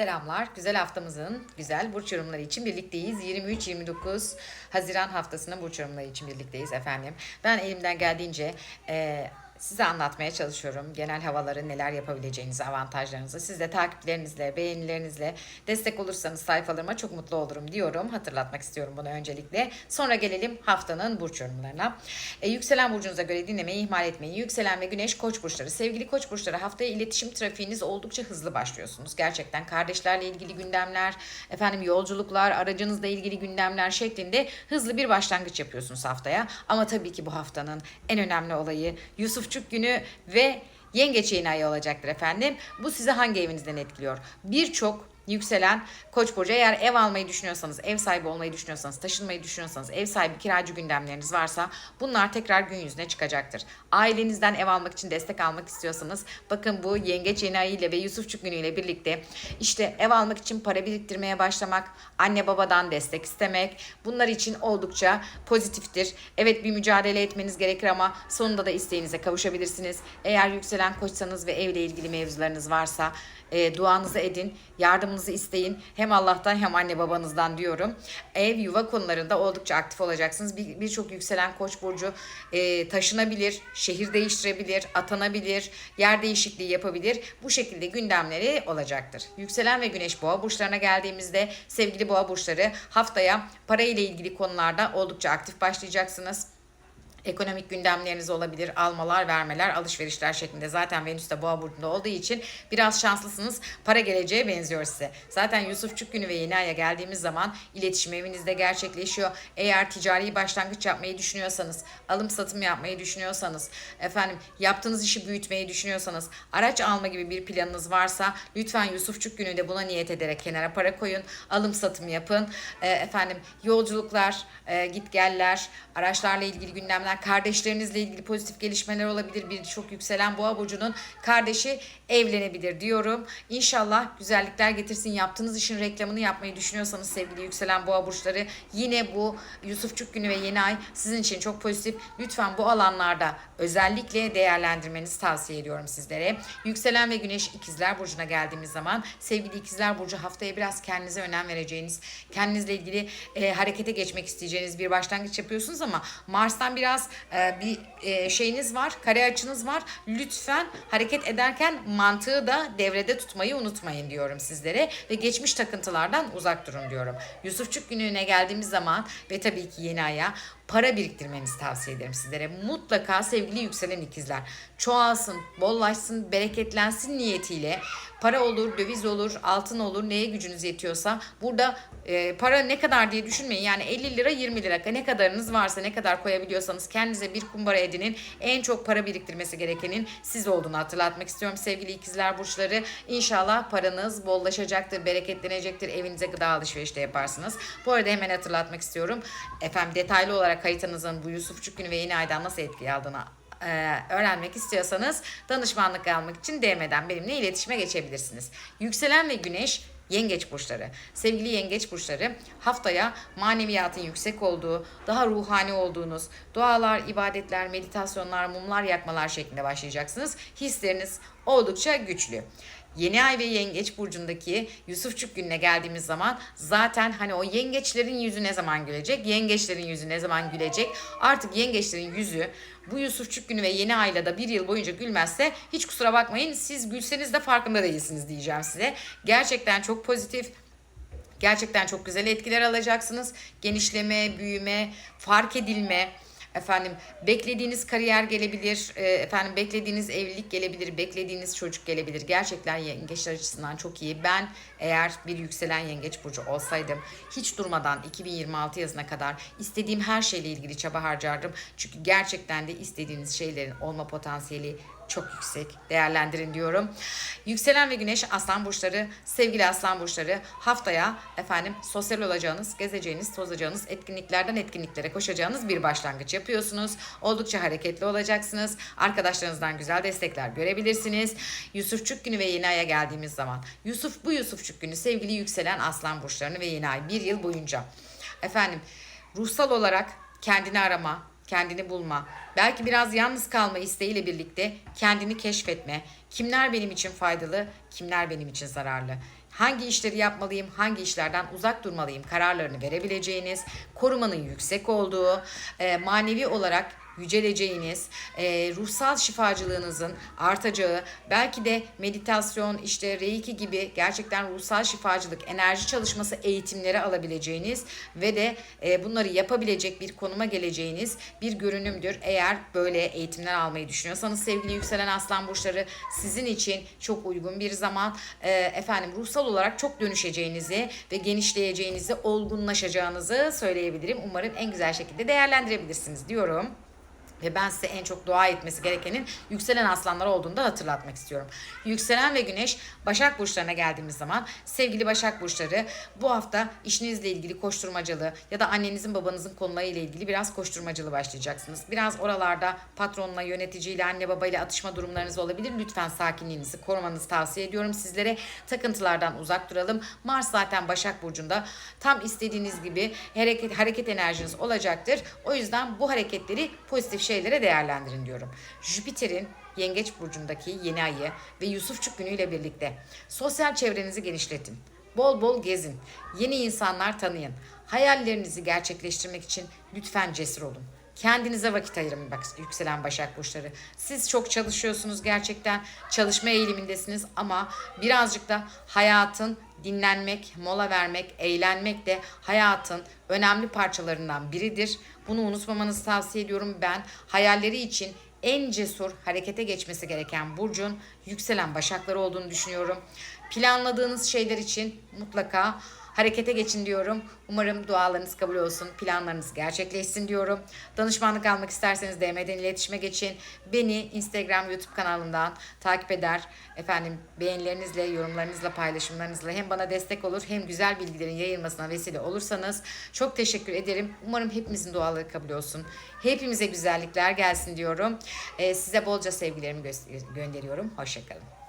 Selamlar. Güzel haftamızın güzel burç yorumları için birlikteyiz. 23-29 Haziran haftasının burç yorumları için birlikteyiz efendim. Ben elimden geldiğince e, size anlatmaya çalışıyorum. Genel havaları neler yapabileceğinizi, avantajlarınızı. Siz de takipçilerinizle, beğenilerinizle destek olursanız sayfalarıma çok mutlu olurum diyorum. Hatırlatmak istiyorum bunu öncelikle. Sonra gelelim haftanın burç yorumlarına. E, yükselen burcunuza göre dinlemeyi ihmal etmeyin. Yükselen ve güneş koç burçları. Sevgili koç burçları haftaya iletişim trafiğiniz oldukça hızlı başlıyorsunuz. Gerçekten kardeşlerle ilgili gündemler, efendim yolculuklar, aracınızla ilgili gündemler şeklinde hızlı bir başlangıç yapıyorsunuz haftaya. Ama tabii ki bu haftanın en önemli olayı Yusufçuk günü ve Yengeç yeni ayı olacaktır efendim. Bu sizi hangi evinizden etkiliyor? Birçok yükselen Koç burcu eğer ev almayı düşünüyorsanız, ev sahibi olmayı düşünüyorsanız, taşınmayı düşünüyorsanız, ev sahibi kiracı gündemleriniz varsa bunlar tekrar gün yüzüne çıkacaktır. Ailenizden ev almak için destek almak istiyorsanız bakın bu yengeç yeni ayı ile ve Yusufçuk günüyle birlikte işte ev almak için para biriktirmeye başlamak, anne babadan destek istemek bunlar için oldukça pozitiftir. Evet bir mücadele etmeniz gerekir ama sonunda da isteğinize kavuşabilirsiniz. Eğer yükselen koçsanız ve evle ilgili mevzularınız varsa e, duanızı edin, yardımınızı isteyin. Hem Allah'tan hem anne babanızdan diyorum. Ev, yuva konularında oldukça aktif olacaksınız. Bir- Birçok yükselen koç burcu e, taşınabilir, şehir değiştirebilir, atanabilir, yer değişikliği yapabilir. Bu şekilde gündemleri olacaktır. Yükselen ve güneş boğa burçlarına geldiğimizde sevgili boğa burçları haftaya para ile ilgili konularda oldukça aktif başlayacaksınız. Ekonomik gündemleriniz olabilir. Almalar, vermeler, alışverişler şeklinde. Zaten Venüs de boğa burcunda olduğu için biraz şanslısınız. Para geleceğe benziyor size. Zaten Yusufçuk günü ve yeni aya geldiğimiz zaman iletişim evinizde gerçekleşiyor. Eğer ticari başlangıç yapmayı düşünüyorsanız, alım satım yapmayı düşünüyorsanız, efendim yaptığınız işi büyütmeyi düşünüyorsanız, araç alma gibi bir planınız varsa lütfen Yusufçuk günü de buna niyet ederek kenara para koyun. Alım satım yapın. E, efendim yolculuklar, e, git geller, araçlarla ilgili gündemler, kardeşlerinizle ilgili pozitif gelişmeler olabilir. Birçok yükselen boğa burcunun kardeşi evlenebilir diyorum. İnşallah güzellikler getirsin. Yaptığınız işin reklamını yapmayı düşünüyorsanız sevgili yükselen boğa burçları yine bu Yusufçuk günü ve yeni ay sizin için çok pozitif. Lütfen bu alanlarda özellikle değerlendirmenizi tavsiye ediyorum sizlere. Yükselen ve güneş ikizler burcuna geldiğimiz zaman sevgili ikizler burcu haftaya biraz kendinize önem vereceğiniz, kendinizle ilgili e, harekete geçmek isteyeceğiniz bir başlangıç yapıyorsunuz ama Mars'tan biraz e, bir e, şeyiniz var, kare açınız var. Lütfen hareket ederken mantığı da devrede tutmayı unutmayın diyorum sizlere ve geçmiş takıntılardan uzak durun diyorum. Yusufçuk gününe geldiğimiz zaman ve tabii ki yeni aya para biriktirmenizi tavsiye ederim sizlere. Mutlaka sevgili yükselen ikizler çoğalsın, bollaşsın, bereketlensin niyetiyle para olur, döviz olur, altın olur neye gücünüz yetiyorsa burada e, para ne kadar diye düşünmeyin. Yani 50 lira 20 lira ne kadarınız varsa ne kadar koyabiliyorsanız kendinize bir kumbara edinin. En çok para biriktirmesi gerekenin siz olduğunu hatırlatmak istiyorum sevgili ikizler burçları. İnşallah paranız bollaşacaktır, bereketlenecektir. Evinize gıda alışverişi de yaparsınız. Bu arada hemen hatırlatmak istiyorum. Efendim detaylı olarak haritanızın bu Yusufçuk günü ve yeni aydan nasıl etki aldığını e, öğrenmek istiyorsanız danışmanlık almak için DM'den benimle iletişime geçebilirsiniz. Yükselen ve güneş Yengeç burçları. Sevgili yengeç burçları haftaya maneviyatın yüksek olduğu, daha ruhani olduğunuz, dualar, ibadetler, meditasyonlar, mumlar yakmalar şeklinde başlayacaksınız. Hisleriniz oldukça güçlü. Yeni ay ve yengeç burcundaki Yusufçuk gününe geldiğimiz zaman zaten hani o yengeçlerin yüzü ne zaman gülecek? Yengeçlerin yüzü ne zaman gülecek? Artık yengeçlerin yüzü bu Yusufçuk günü ve yeni ayla da bir yıl boyunca gülmezse hiç kusura bakmayın siz gülseniz de farkında değilsiniz diyeceğim size. Gerçekten çok pozitif. Gerçekten çok güzel etkiler alacaksınız. Genişleme, büyüme, fark edilme, efendim beklediğiniz kariyer gelebilir, e, efendim beklediğiniz evlilik gelebilir, beklediğiniz çocuk gelebilir. Gerçekten yengeçler açısından çok iyi. Ben eğer bir yükselen yengeç burcu olsaydım hiç durmadan 2026 yazına kadar istediğim her şeyle ilgili çaba harcardım. Çünkü gerçekten de istediğiniz şeylerin olma potansiyeli çok yüksek. Değerlendirin diyorum. Yükselen ve güneş aslan burçları, sevgili aslan burçları haftaya efendim sosyal olacağınız, gezeceğiniz, tozacağınız, etkinliklerden etkinliklere koşacağınız bir başlangıç yapıyorsunuz. Oldukça hareketli olacaksınız. Arkadaşlarınızdan güzel destekler görebilirsiniz. Yusufçuk günü ve yeni aya geldiğimiz zaman Yusuf bu Yusufçuk günü sevgili yükselen aslan burçlarını ve yeni ay bir yıl boyunca efendim ruhsal olarak kendini arama, kendini bulma, belki biraz yalnız kalma isteğiyle birlikte kendini keşfetme, kimler benim için faydalı, kimler benim için zararlı? Hangi işleri yapmalıyım, hangi işlerden uzak durmalıyım kararlarını verebileceğiniz, korumanın yüksek olduğu, e, manevi olarak yüceleceğiniz, e, ruhsal şifacılığınızın artacağı, belki de meditasyon, işte reiki gibi gerçekten ruhsal şifacılık, enerji çalışması eğitimleri alabileceğiniz ve de e, bunları yapabilecek bir konuma geleceğiniz bir görünümdür. Eğer böyle eğitimler almayı düşünüyorsanız sevgili yükselen aslan burçları sizin için çok uygun bir zaman. E, efendim ruhsal olarak çok dönüşeceğinizi ve genişleyeceğinizi, olgunlaşacağınızı söyleyebilirim. Umarım en güzel şekilde değerlendirebilirsiniz diyorum. Ve ben size en çok dua etmesi gerekenin yükselen aslanlar olduğunu da hatırlatmak istiyorum. Yükselen ve güneş Başak Burçlarına geldiğimiz zaman sevgili Başak Burçları bu hafta işinizle ilgili koşturmacalı ya da annenizin babanızın konularıyla ilgili biraz koşturmacalı başlayacaksınız. Biraz oralarda patronla, yöneticiyle, anne babayla atışma durumlarınız olabilir. Lütfen sakinliğinizi korumanızı tavsiye ediyorum sizlere. Takıntılardan uzak duralım. Mars zaten Başak Burcu'nda tam istediğiniz gibi hareket, hareket enerjiniz olacaktır. O yüzden bu hareketleri pozitif şeylere değerlendirin diyorum. Jüpiter'in Yengeç burcundaki yeni ayı ve Yusufçuk günüyle birlikte sosyal çevrenizi genişletin. Bol bol gezin. Yeni insanlar tanıyın. Hayallerinizi gerçekleştirmek için lütfen cesur olun. Kendinize vakit ayırın bak yükselen Başak Burçları. Siz çok çalışıyorsunuz gerçekten. Çalışma eğilimindesiniz ama birazcık da hayatın dinlenmek, mola vermek, eğlenmek de hayatın önemli parçalarından biridir. Bunu unutmamanızı tavsiye ediyorum ben. Hayalleri için en cesur harekete geçmesi gereken burcun yükselen başakları olduğunu düşünüyorum. Planladığınız şeyler için mutlaka harekete geçin diyorum. Umarım dualarınız kabul olsun, planlarınız gerçekleşsin diyorum. Danışmanlık almak isterseniz DM'den iletişime geçin. Beni Instagram, YouTube kanalından takip eder. Efendim beğenilerinizle, yorumlarınızla, paylaşımlarınızla hem bana destek olur hem güzel bilgilerin yayılmasına vesile olursanız çok teşekkür ederim. Umarım hepimizin duaları kabul olsun. Hepimize güzellikler gelsin diyorum. Ee, size bolca sevgilerimi gö- gönderiyorum. Hoşçakalın.